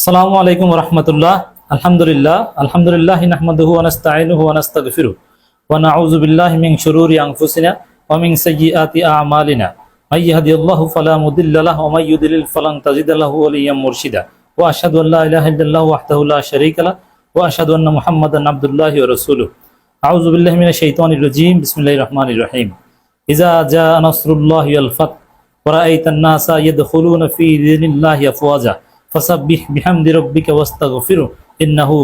আসসালামু আলাইকুম রহমতুল্লাহ। আলহামদুলিল্লাহ। আলহামদুলিল্লাহ নাহমাদুহু ওয়া নাস্তাঈনুহু ওয়া নাউযু বিল্লাহি মিন শুরুরি আনফুসিনা ওয়া মিন সাইয়্যিআতি আ'মালিনা। মাই ইয়াহদিহিল্লাহু ফালা মুদিল্লা লাহু ওয়া মাই ইউদ্লিল ফালান তাজিদা লাহু ওয়ালিয়্যাম মুরশিদা। ওয়া আশহাদু আল্লা ইলাহা ইল্লাল্লাহু ওয়াহদাহু লা শারীকা লাহু ওয়া আশহাদু আন্না মুহাম্মাদান আবদুল্লাহি ওয়া রাসূলুহু। আউযু মিনাশ শাইতানির রাজীম। বিসমিল্লাহির রহমানির রহিম। ইযা জা'a নাসরুল্লাহি ওয়াল ফাত ওয়া রাআইতান নাসা ইয়াদখুলুনা ফি দীনিল্লাহি আফওয়াজা। বিহামদি ইন্নাহু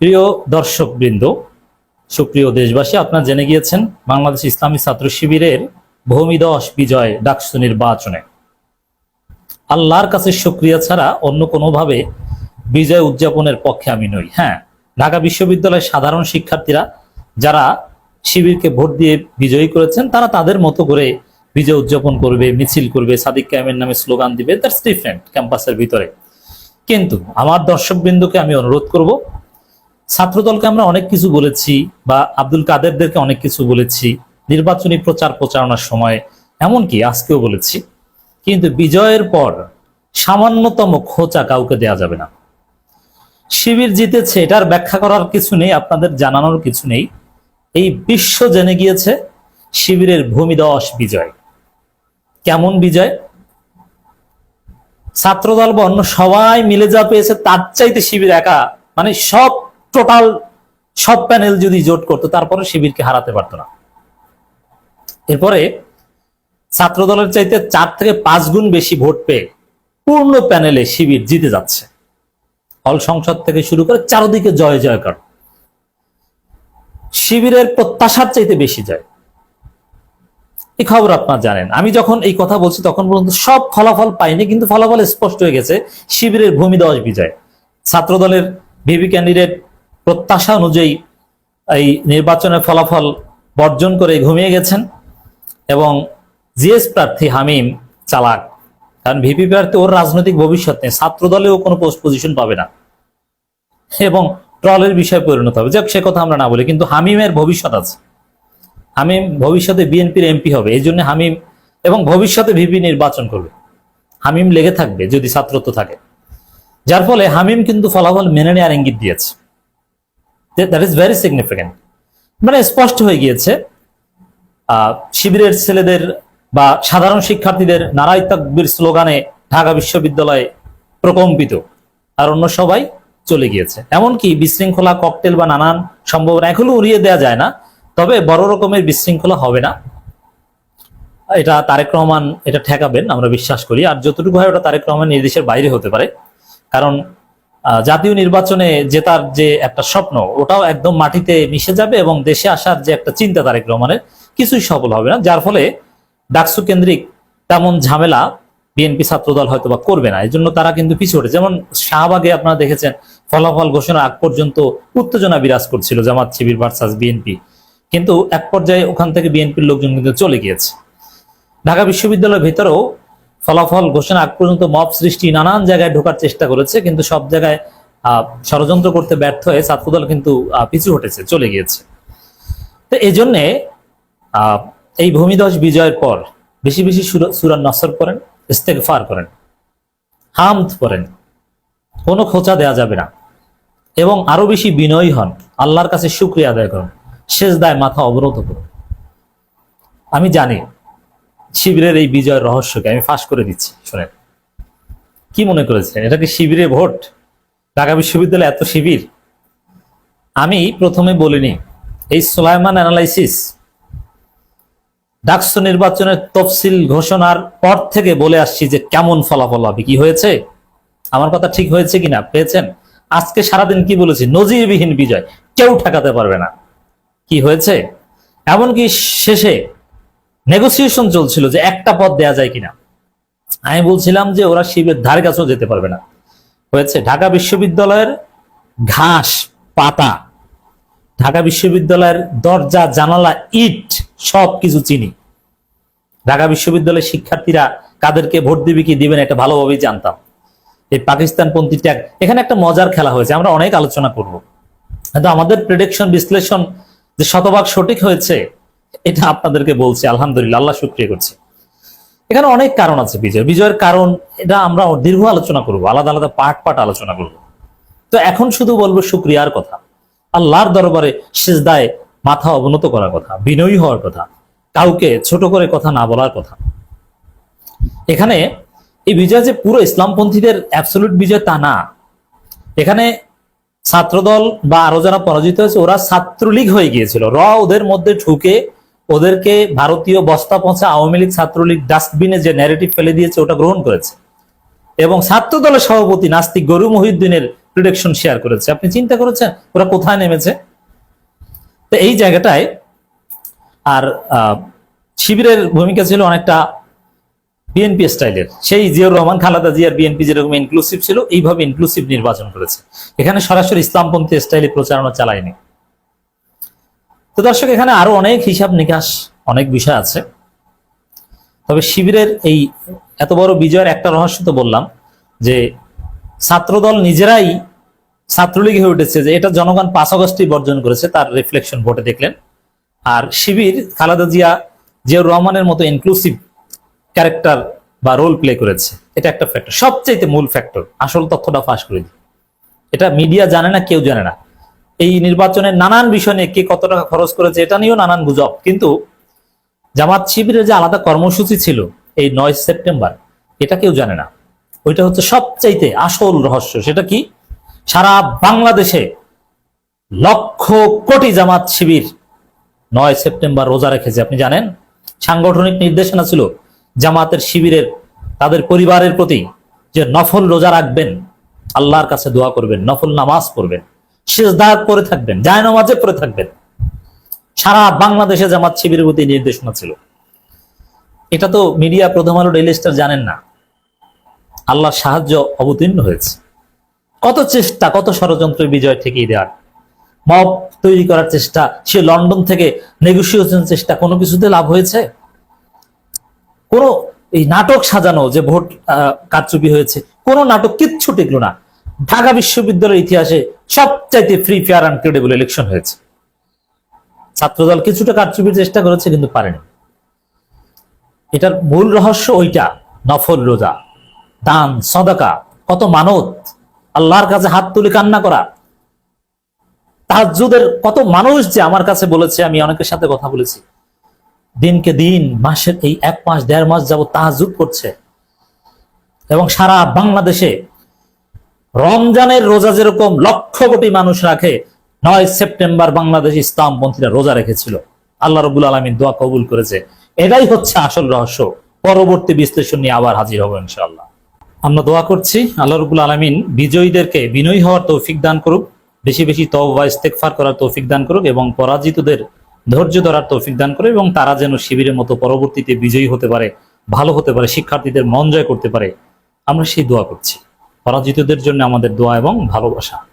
প্রিয় দর্শকবৃন্দ, সুপ্রিয় দেশবাসী, আপনারা জেনে গিয়েছেন বাংলাদেশ ইসলামী ছাত্র শিবিরের ভূমিদশ বিজয় ডাকসু নির্বাচনে। আল্লাহর কাছে শুক্রিয়া ছাড়া অন্য কোনোভাবে বিজয় উদযাপনের পক্ষে আমি নই। হ্যাঁ ঢাকা বিশ্ববিদ্যালয়ের সাধারণ শিক্ষার্থীরা যারা শিবিরকে ভোট দিয়ে বিজয়ী করেছেন, তারা তাদের মতো করে বিজয় উদযাপন করবে, মিছিল করবে, সাদিক ক্যামের নামে স্লোগান দিবে দ্যাটস ডিফারেন্ট ক্যাম্পাসের ভিতরে। কিন্তু আমার দর্শকবৃন্দকে আমি অনুরোধ করব, ছাত্রদলকে আমরা অনেক কিছু বলেছি বা আব্দুল কাদেরদেরকে অনেক কিছু বলেছি, নির্বাচনী প্রচার প্রচারণার সময়, এমনকি আজকেও বলেছি, কিন্তু বিজয়ের পর সামান্যতম খোঁচা কাউকে দেয়া যাবে না। শিবির জিতেছে, এটার ব্যাখ্যা করার কিছু নেই, আপনাদের জানানোর কিছু নেই। এই বিশ্ব জেনে গিয়েছে, শিবিরের ভূমিদশ বিজয়। কেমন বিজয়? ছাত্রদল বা অন্য সবাই মিলে যা পেয়েছে, তার চাইতে শিবির একা। মানে সব টোটাল সব প্যানেল যদি জোট করতো, তারপরে শিবিরকে হারাতে পারতো না। এরপরে ছাত্রদলের চাইতে চার থেকে পাঁচ গুণ বেশি ভোট পেয়ে পূর্ণ প্যানেলে শিবির জিতে যাচ্ছে। হল সংসদ থেকে শুরু করে চারদিকে জয়, জয়কার। শিবিরের প্রত্যাশার চাইতে বেশি যায় এই খবর আপনারা জানেন। আমি যখন এই কথা বলছি, তখন পর্যন্ত সব ফলাফল পাইনি, কিন্তু ফলাফল স্পষ্ট হয়ে গেছে। শিবিরের ভূমি দশ বিজয়। ছাত্রদলের ভিভি ক্যান্ডিডেট প্রত্যাশা অনুযায়ী এই নির্বাচনের ফলাফল বর্জন করে ঘুমিয়ে গেছেন এবং জিএস প্রার্থী হামিম চালাক। কারণ ভিপি প্রার্থী ওর রাজনৈতিক ভবিষ্যৎ নেই। ছাত্র দলেও কোনো পোস্ট পজিশন পাবে না। এবং ট্রলের বিষয়ে পরিণত হবে। যাক, সে কথা আমরা না বলি, কিন্তু হামিমের ভবিষ্যৎ আছে। হামিম ভবিষ্যতে বিএনপির এমপি হবে, এই জন্য হামিম এবং ভবিষ্যতে ভিপি নির্বাচন করবে। হামিম লেগে থাকবে যদি ছাত্রত্ব থাকে। যার ফলে হামিম কিন্তু ফলাফল মেনে নেওয়ার ইঙ্গিত দিয়েছে। দ্যাট ইজ ভেরি সিগনিফিক্যান্ট মানে স্পষ্ট হয়ে গিয়েছে শিবিরের ছেলেদের বা সাধারণ শিক্ষার্থীদের নারাই তাকবীর স্লোগানে ঢাকা বিশ্ববিদ্যালয় প্রকম্পিত, আর অন্য সবাই চলে গিয়েছে। এমনকি বিশৃঙ্খলা, ককটেল বা নানান সম্ভাবনা এখনও উড়িয়ে দেওয়া যায় না। তবে বড় রকমের বিশৃঙ্খলা হবে না। এটা তারেক রহমান এটা ঠেকাবেন, আমরা বিশ্বাস করি। আর যতটুকু হয় ওটা তারেক রহমান নির্দেশের বাইরে হতে পারে। কারণ জাতীয় নির্বাচনে জেতার যে একটা স্বপ্ন, ওটাও একদম মাটিতে মিশে যাবে এবং দেশে আসার যে একটা চিন্তা তারেক রহমানের, কিছুই সফল হবে না। যার ফলে ডাকসু কেন্দ্রিক তেমন ঝামেলা বিএনপি ছাত্রদল হয়তো বা করবে না। এই জন্য তারা কিন্তু পিছু ওঠে যেমন শাহবাগে আপনারা দেখেছেন, ফলাফল ঘোষণার আগ পর্যন্ত উত্তেজনা বিরাজ করছিল জামাত শিবির ভার্সাস বিএনপি। কিন্তু এক পর্যায়ে ওখান থেকে বিএনপির লোকজন কিন্তু চলে গিয়েছে। ঢাকা বিশ্ববিদ্যালয়ের ভেতরেও ফলাফল ঘোষণা আগ পর্যন্ত মব সৃষ্টি নানান জায়গায় ঢোকার চেষ্টা করেছে, কিন্তু সব জায়গায় ষড়যন্ত্র করতে ব্যর্থ হয়ে ছাত্রদল কিন্তু পিছু হটেছে, চলে গিয়েছে। তো এই জন্যে এই ভূমিদশ বিজয়ের পর বেশি বেশি সুরান নসর করেন, ইস্তেগফার করেন, হামদ করেন কোনো খোঁচা দেয়া যাবে না, এবং আরও বেশি বিনয়ী হন, আল্লাহর কাছে শুক্রিয়া আদায় করুন। শেষ দায় মাথা অবরোধ করুন আমি জানি শিবিরের এই বিজয়ের রহস্যকে আমি ফাঁস করে দিচ্ছি, শোনেন। কি মনে করেছিলেন এটা কি শিবিরের ভোট? ঢাকা বিশ্ববিদ্যালয়ে এত শিবির? আমি প্রথমে বলিনি, এই সোলাইমান অ্যানালাইসিস ডাকসু নির্বাচনের তফসিল ঘোষণার পর থেকে বলে আসছি যে কেমন ফলাফল হবে, কি হয়েছে? আমার কথা ঠিক হয়েছে কিনা? পেয়েছেন? আজকে সারাদিন কি বলেছি? নজিরবিহীন বিজয়, কেউ ঠেকাতে পারবে না। কি হয়েছে? এমনকি শেষে নেগোসিয়েশন চলছিল যে একটা পদ দেয়া যায় কিনা। আমি বলছিলাম যে ওরা শিবের ধারে কাছেও যেতে পারবে না। হয়েছে, ঢাকা বিশ্ববিদ্যালয়ের ঘাস, পাতা, ঢাকা বিশ্ববিদ্যালয়ের দরজা, জানালা, ইট, সব কিছু চিনি। ঢাকা বিশ্ববিদ্যালয়ের শিক্ষার্থীরা কাদেরকে ভোট দিবে কি দিবেন এটা ভালোভাবেই জানতাম। এই পাকিস্তানপন্থী ট্যাগ এখানে একটা মজার খেলা হয়েছে, আমরা অনেক আলোচনা করব। কিন্তু আমাদের প্রেডিকশন বিশ্লেষণ যে শতভাগ সঠিক হয়েছে, এটা আপনাদেরকে বলছি, আলহামদুলিল্লাহ, আল্লাহ শুক্রিয়া করছি। এখানে অনেক কারণ আছে, বিজয়। বিজয়ের কারণ, এটা আমরা দীর্ঘ আলোচনা করব, আলাদা আলাদা পার্ট পার্ট আলোচনা করব। তো এখন শুধু বলব শুক্রিয়ার কথা, আল্লাহর দরবারে সেজদায় মাথা অবনত করার কথা, বিনয়ী হওয়ার কথা, কাউকে ছোট করে কথা না বলার কথা। এখানে এই বিজয় যে পুরো ইসলামপন্থীদের অ্যাবসলুট বিজয় তা না। এখানে ছাত্রদল বা আরও যারা পরাজিত হয়েছে, ওরা ছাত্রলীগ হয়ে গিয়েছিল। র ওদের মধ্যে ঢুকে ওদেরকে ভারতীয় বস্তা পৌঁছা আওয়ামী লীগ ছাত্রলীগ ডাস্টবিনে যে ন্যারেটিভ ফেলে দিয়েছে, ওটা গ্রহণ করেছে। এবং ছাত্র দলের সভাপতি নাস্তিক গরু মহিউদ্দিনের প্রিডিকশন শেয়ার করেছে। আপনি চিন্তা করেছেন, ওরা কোথায় নেমেছে? তো এই জায়গাটায় আর শিবিরের ভূমিকা ছিল অনেকটা বিএনপি স্টাইলের সেই জিয়াউর রহমান, খালাদা জিয়ার বিএনপি যেরকম ইনক্লুসিভ ছিল, এইভাবে ইনক্লুসিভ নির্বাচন করেছে। এখানে সরাসরি ইসলামপন্থী স্টাইলে প্রচারণা চালায়নি। তো দর্শক, এখানে আরও অনেক হিসাব নিকাশ, অনেক বিষয় আছে। তবে শিবিরের এই এত বড় বিজয়ের একটা রহস্য তো বললাম, যে ছাত্রদল নিজেরাই ছাত্রলীগ হয়ে উঠেছে, যে এটা জনগণ পাঁচ আগস্টই বর্জন করেছে, তার রিফ্লেকশন ভোটে দেখলেন। আর শিবির, খালেদা জিয়া, জিয়াউর রহমানের মতো ইনক্লুসিভ ক্যারেক্টার বা রোল প্লে করেছে, এটা একটা ফ্যাক্টর সবচেয়ে মূল ফ্যাক্টর আসল তথ্যটা ফাঁস করে দিই। এটা মিডিয়া জানে না, কেউ জানে না। এই নির্বাচনের নানান বিষয় নিয়ে কে কত টাকা খরচ করেছে, এটা নিয়েও নানান গুজব। কিন্তু জামাত শিবিরের যে আলাদা কর্মসূচি ছিল এই নয় সেপ্টেম্বর, এটা কেউ জানে না। ওইটা হচ্ছে সবচাইতে আসল রহস্য। সেটা কি? সারা বাংলাদেশে লক্ষ কোটি জামাত শিবির নয় সেপ্টেম্বর রোজা রেখেছে। আপনি জানেন, সাংগঠনিক নির্দেশনা ছিল জামাতের শিবিরের, তাদের পরিবারের প্রতি যে নফল রোজা রাখবেন, আল্লাহর কাছে দোয়া করবেন, নফল নামাজ পড়বেন শেষদার পরে থাকবেন, জায় নামাজে পড়ে থাকবেন। সারা বাংলাদেশে জামাত শিবিরের প্রতি নির্দেশনা ছিল। এটা তো মিডিয়া প্রথম আলো ডেইলি স্টার জানেন না। আল্লাহর সাহায্য অবতীর্ণ হয়েছে। কত চেষ্টা, কত ষড়যন্ত্র বিজয় ঠেকিয়ে দেওয়ার মব তৈরি করার চেষ্টা, সে লন্ডন থেকে নেগোসিয়েশন চেষ্টা, কোনো কিছুতে লাভ হয়েছে? কোনো এই নাটক সাজানো যে ভোট কারচুপি হয়েছে, কোনো নাটক কিচ্ছু টিকলো না। ঢাকা বিশ্ববিদ্যালয়ের ইতিহাসে সবচাইতে free fair and credible election হয়েছে। ছাত্রদল কিছুটা কারচুপির চেষ্টা করেছে, কিন্তু পারেনি। এটার মূল রহস্য ওইটা, নফল রোজা, দান, সদাকা, কত মানত, আল্লাহর কাছে হাত তুলে কান্না করা। তাহাজুদের কত মানুষ যে আমার কাছে বলেছে, আমি অনেকের সাথে কথা বলেছি। দিনকে দিন, মাসের এই এক মাস, দেড় মাস যাব তাহাজুদ করছে। এবং সারা বাংলাদেশে রমজানের রোজা যেরকম লক্ষ কোটি মানুষ রাখে, নয় সেপ্টেম্বর বাংলাদেশ ইসলামপন্থীরা রোজা রেখেছিল। আল্লাহ রবুল আলমিন দোয়া কবুল করেছে। এটাই হচ্ছে আসল রহস্য। পরবর্তী বিশ্লেষণ নিয়ে আবার হাজির হব ইনশাআল্লাহ। আমরা দোয়া করছি, আল্লাহ রবুল আলমিন বিজয়ীদেরকে বিনয়ী হওয়ার তৌফিক দান করুক, বেশি বেশি তওবা ইস্তেকফার করার তৌফিক দান করুক এবং পরাজিতদের ধৈর্য ধরার তৌফিক দান করে এবং তারা যেন শিবিরের মতো পরবর্তীতে বিজয়ী হতে পারে, ভালো হতে পারে, শিক্ষার্থীদের মন জয় করতে পারে, আমরা সেই দোয়া করছি। পরাজিতদের জন্য আমাদের দোয়া এবং ভালোবাসা।